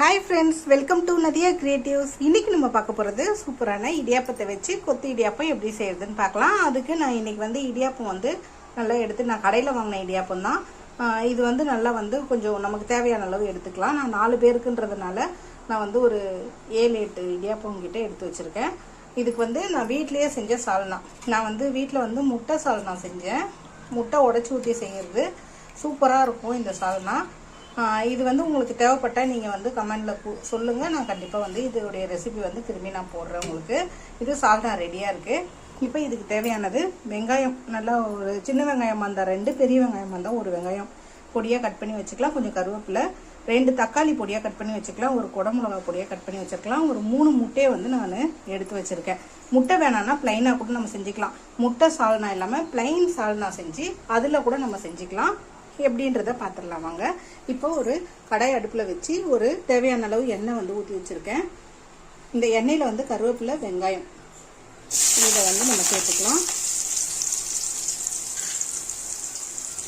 Hi friends welcome to Nadiya creatives இன்றைக்கி நம்ம பார்க்க போகிறது சூப்பரான இடியாப்பத்தை வச்சு கொத்து இடியாப்பம் எப்படி செய்கிறதுன்னு பார்க்கலாம். அதுக்கு நான் இன்றைக்கி வந்து இடியாப்பம் வந்து நல்லா எடுத்து நான் கடையில் வாங்கின இடியாப்பம் தான். இது வந்து நல்லா வந்து கொஞ்சம் நமக்கு தேவையான அளவு எடுத்துக்கலாம். நான் நாலு பேருக்குன்றதுனால நான் வந்து ஒரு ஏழு எட்டு இடியாப்பம் கிட்டே எடுத்து வச்சுருக்கேன். இதுக்கு வந்து நான் வீட்டிலேயே செஞ்ச சால்னா. நான் வந்து வீட்டில் வந்து முட்டை சால்னா செஞ்சேன். முட்டை உடச்சி ஊற்றி செய்கிறது சூப்பராக இருக்கும் இந்த சால்னா. இது வந்து உங்களுக்கு தேவைப்பட்டால் நீங்கள் வந்து கமெண்டில் சொல்லுங்கள் நான் கண்டிப்பாக வந்து இதோடைய ரெசிபி வந்து திரும்பி நான் போடுறேன் உங்களுக்கு. இது சாதம் ரெடியாக இருக்குது இப்போ இதுக்கு தேவையானது வெங்காயம். நல்லா ஒரு சின்ன வெங்காயம் இருந்தால் ரெண்டு பெரிய வெங்காயம் இருந்தால் ஒரு வெங்காயம். பொடியாக கட் பண்ணி வச்சுக்கலாம். கொஞ்சம் கருவேப்பிலை. ரெண்டு தக்காளி பொடியாக கட் பண்ணி வச்சுக்கலாம். ஒரு குடமிளகா பொடியாக கட் பண்ணி வச்சுக்கலாம். ஒரு மூணு முட்டையை வந்து நான் எடுத்து வச்சுருக்கேன். முட்டை வேணாம்னா ப்ளைனாக கூட நம்ம செஞ்சுக்கலாம். முட்டை சால்னா இல்லாமல் ப்ளைன் சால்னா செஞ்சு அதில் கூட நம்ம செஞ்சுக்கலாம். எப்படின்றத பார்த்துடலாம் வாங்க. இப்போ ஒரு கடாய் அடுப்பில் வச்சு ஒரு தேவையான அளவு எண்ணெய் வந்து ஊற்றி வச்சுருக்கேன். இந்த எண்ணெயில் வந்து கருவேப்பிலை வெங்காயம். இதை வந்து நம்ம சேர்த்துக்கலாம்.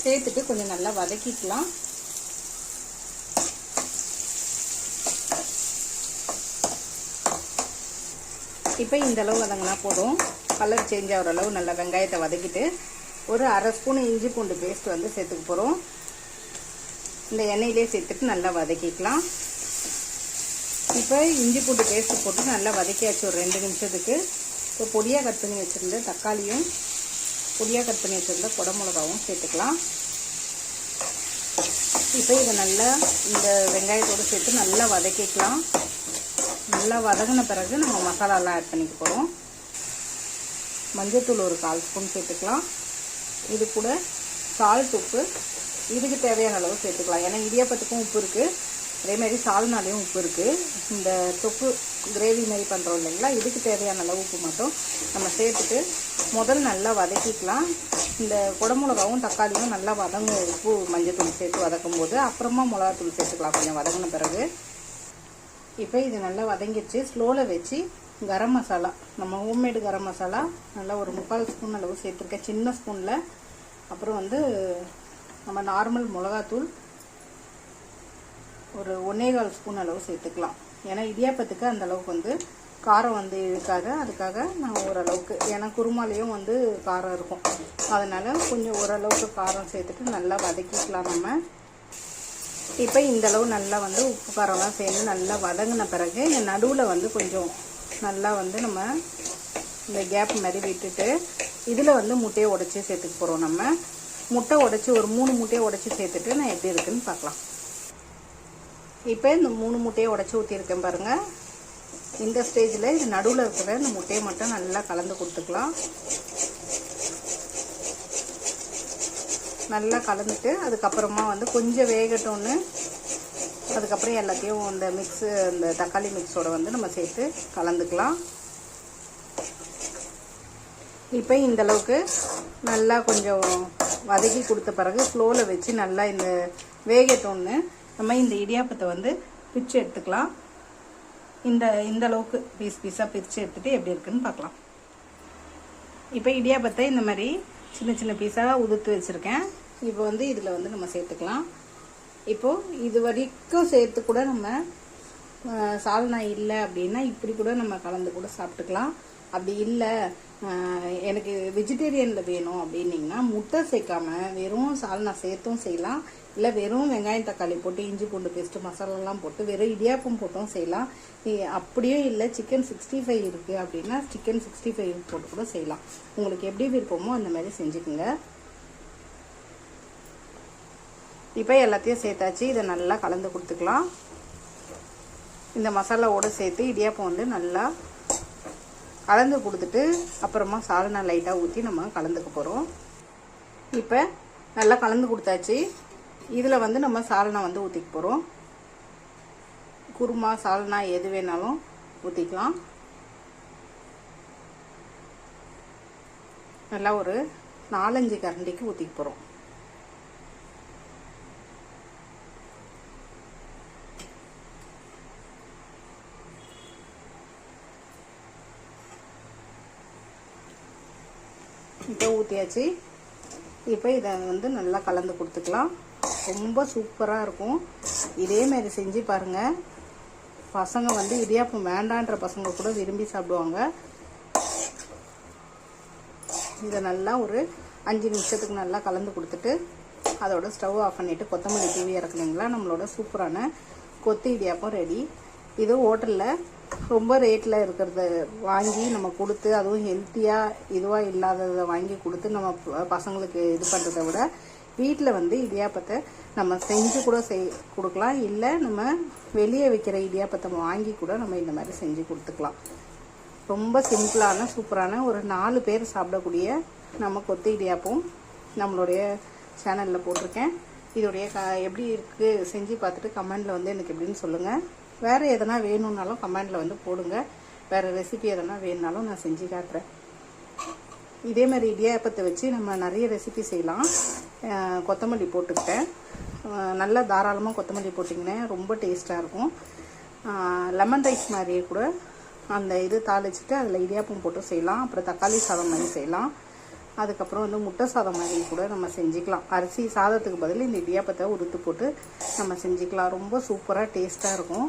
சேர்த்துட்டு கொஞ்சம் நல்லா வதக்கிக்கலாம். இப்போ இந்த அளவு வதங்கினா போதும். கலர் சேஞ்ச் ஆகிற அளவு நல்லா வெங்காயத்தை வதக்கிட்டு ஒரு அரை ஸ்பூன் இஞ்சி பூண்டு பேஸ்ட் வந்து சேர்த்துக்க போகிறோம் இந்த எண்ணெயிலே சேர்த்துட்டு நல்லா வதக்கிக்கலாம். இப்போ இஞ்சி பூண்டு பேஸ்ட் போட்டு நல்லா வதக்கியாச்சு ஒரு ரெண்டு நிமிஷத்துக்கு. இப்போ பொடியாக கட் பண்ணி வச்சுருந்த தக்காளியும் பொடியாக கட் பண்ணி வச்சுருந்த குடமிளகாவும் சேர்த்துக்கலாம். இப்போ இதை நல்லா இந்த வெங்காயத்தோடு சேர்த்து நல்லா வதக்கிக்கலாம். நல்லா வதங்கின பிறகு நம்ம மசாலாலாம் ஆட் பண்ணிக்க போகிறோம் மஞ்சத்தூள் ஒரு கால் ஸ்பூன் சேர்த்துக்கலாம். இது கூட சால்ட் உப்பு. இதுக்கு தேவையான அளவு சேர்த்துக்கலாம். ஏன்னா இடியாப்பத்துக்கும் உப்பு இருக்குது அதேமாதிரி சால்னாலேயும் உப்பு இருக்குது இந்த தொப்பு கிரேவி மாதிரி பண்ணுறோம் இல்லைங்களா? இதுக்கு தேவையான அளவு உப்பு மட்டும் நம்ம சேர்த்துட்டு முதல் நல்லா வதக்கிக்கலாம். இந்த குடமிளகாவும் தக்காளியும் நல்லா வதங்க உப்பு மஞ்சத்தூள் சேர்த்து வதக்கும் போது அப்புறமா மிளகாத்தூள் சேர்த்துக்கலாம். கொஞ்சம் வதங்கின பிறகு. இப்போ இது நல்லா வதங்கிடுச்சு. ஸ்லோவில் வச்சு கரம் மசாலா. நம்ம ஹோம்மேடு கரம் மசாலா நல்லா ஒரு முக்கால் ஸ்பூன் அளவு சேர்த்துருக்கேன். சின்ன ஸ்பூனில். அப்புறம் வந்து நம்ம நார்மல் மிளகாத்தூள் ஒரு ஒன்னேகால் ஸ்பூன் அளவு சேர்த்துக்கலாம். ஏன்னா இடியாப்பத்துக்கு அந்த அளவுக்கு வந்து காரம் வந்து இழுக்காது அதுக்காக நான் ஓரளவுக்கு ஏன்னா குருமாலையும் வந்து காரம் இருக்கும். அதனால் கொஞ்சம் ஓரளவுக்கு காரம் சேர்த்துட்டு நல்லா வதக்கிக்கலாம் நம்ம. இப்போ இந்த அளவு நல்லா வந்து உப்பு காரம்லாம் சேர்ந்து நல்லா வதங்கின பிறகு நடுவில் வந்து கொஞ்சம் நல்லா வந்து நம்ம இந்த கேப் மாதிரி விட்டுட்டு இதில் வந்து முட்டையை உடச்சி சேர்த்துக்க போகிறோம் நம்ம. முட்டை உடச்சி ஒரு மூணு முட்டையை உடச்சி சேர்த்துட்டு நான் எப்படி இருக்குன்னு பார்க்கலாம். இப்போ இந்த மூணு முட்டையை உடச்சி ஊற்றியிருக்கேன் பாருங்கள் இந்த ஸ்டேஜில் இது நடுவில் இருக்கிற இந்த முட்டையை மட்டும் நல்லா கலந்து கொடுத்துக்கலாம். நல்லா கலந்துட்டு அதுக்கப்புறமா வந்து கொஞ்சம் வேகட்டோன்னு அதுக்கப்புறம் எல்லாத்தையும் இந்த மிக்ஸு இந்த தக்காளி மிக்ஸோட வந்து நம்ம சேர்த்து கலந்துக்கலாம். இப்போ இந்த அளவுக்கு நல்லா கொஞ்சம் வதக்கி கொடுத்த பிறகு ஸ்லோவில் வச்சு நல்லா இந்த வேகட்டோன்னு நம்ம இந்த இடியாப்பத்தை வந்து பிச்சு எடுத்துக்கலாம். இந்த இந்த அளவுக்கு பீஸ் பீஸாக பிரித்து எடுத்துகிட்டு எப்படி இருக்குன்னு பார்க்கலாம். இப்போ இடியாப்பத்தை இந்த மாதிரி சின்ன சின்ன பீஸாக உதுத்து வச்சுருக்கேன். இப்போ வந்து இதில் வந்து நம்ம சேர்த்துக்கலாம். இப்போது இது வரைக்கும் சேர்த்து கூட நம்ம சால்னா இல்லை அப்படின்னா இப்படி கூட நம்ம கலந்து கூட சாப்பிட்டுக்கலாம். அப்படி இல்லை எனக்கு வெஜிடேரியனில் வேணும் அப்படின்னிங்கன்னா முட்டை சேர்க்காம வெறும் சால்னா சேர்த்தும் செய்யலாம். இல்லை வெறும் வெங்காயம் தக்காளி போட்டு இஞ்சி பூண்டு பேஸ்ட்டு மசாலாலாம் போட்டு வெறும் இடியாப்பம் போட்டும் செய்யலாம். அப்படியே இல்லை சிக்கன் சிக்ஸ்டி ஃபைவ் இருக்குது அப்படின்னா சிக்கன் சிக்ஸ்டி ஃபைவ் போட்டு கூட செய்யலாம். உங்களுக்கு எப்படி விருப்பமோ அந்த மாதிரி செஞ்சுக்கோங்க. இப்போ எல்லாத்தையும் சேர்த்தாச்சு. இதை நல்லா கலந்து கொடுத்துக்கலாம். இந்த மசாலாவோடு சேர்த்து இடியாப்பம் வந்து நல்லா கலந்து கொடுத்துட்டு அப்புறமா சால்னா லைட்டாக ஊற்றி நம்ம கலந்துக்க போகிறோம் இப்போ நல்லா கலந்து கொடுத்தாச்சு. இதில் வந்து நம்ம சால்னா வந்து ஊற்றிக்க போகிறோம் குருமா சால்னா எது வேணாலும் ஊற்றிக்கலாம் நல்லா ஒரு நாலஞ்சு கரண்டிக்கு ஊற்றிக்க போகிறோம் இப்போ ஊற்றியாச்சு இப்போ இதை வந்து நல்லா கலந்து கொடுத்துக்கலாம். ரொம்ப சூப்பராக இருக்கும். இதே மாதிரி செஞ்சு பாருங்கள் பசங்க வந்து இடியாப்பம் வேண்டான்ற பசங்க கூட விரும்பி சாப்பிடுவாங்க. இதை நல்லா ஒரு அஞ்சு நிமிஷத்துக்கு நல்லா கலந்து கொடுத்துட்டு அதோட ஸ்டவ் ஆஃப் பண்ணிவிட்டு கொத்தமல்லி தூவி இறக்குனீங்களா நம்மளோட சூப்பரான கொத்து இடியாப்பம் ரெடி. இது ஹோட்டலில் ரொம்ப ரேட்டில் இருக்கிறத வாங்கி நம்ம கொடுத்து அதுவும் ஹெல்த்தியாக இதுவாக இல்லாததை வாங்கி கொடுத்து நம்ம ப- பசங்களுக்கு இது பண்ணுறத விட வீட்டில் வந்து இடியாப்பத்தை நம்ம செஞ்சு கூட செய் கொடுக்கலாம். இல்லை நம்ம வெளியே விற்கிற இடியாப்பத்தை வாங்கி கூட நம்ம இந்த மாதிரி செஞ்சு கொடுத்துக்கலாம். ரொம்ப சிம்பிளான சூப்பரான ஒரு நாலு பேர் சாப்பிடக்கூடிய நம்ம கொத்து இடியாப்பம் நம்மளுடைய சேனலில் போட்டிருக்கேன். இதோடைய க எப்படி இருக்குது செஞ்சு பார்த்துட்டு கமெண்டில் வந்து எனக்கு எப்படின்னு சொல்லுங்கள் வேறு எதனா வேணும்னாலும் கமெண்டில் வந்து போடுங்க. வேறு ரெசிபி எதனா வேணுனாலும் நான் செஞ்சு காட்டுறேன். இதே மாதிரி இடியாப்பத்தை வச்சு நம்ம நிறைய ரெசிபி செய்யலாம். கொத்தமல்லி போட்டுக்கிட்டேன். நல்லா தாராளமாக கொத்தமல்லி போட்டிங்கன்னா ரொம்ப டேஸ்ட்டாக இருக்கும். லெமன் ரைஸ் மாதிரியே கூட அந்த இது தாளிச்சிட்டு அதில் இடியாப்பம் போட்டு செய்யலாம். அப்புறம் தக்காளி சாதம் மாதிரி செய்யலாம். அதுக்கப்புறம் வந்து முட்டை சாதம் மாதிரி கூட நம்ம செஞ்சுக்கலாம். அரிசி சாதத்துக்கு பதில் இந்த இடியாப்பத்தை உறுத்து போட்டு நம்ம செஞ்சுக்கலாம். ரொம்ப சூப்பராக டேஸ்ட்டாக இருக்கும்.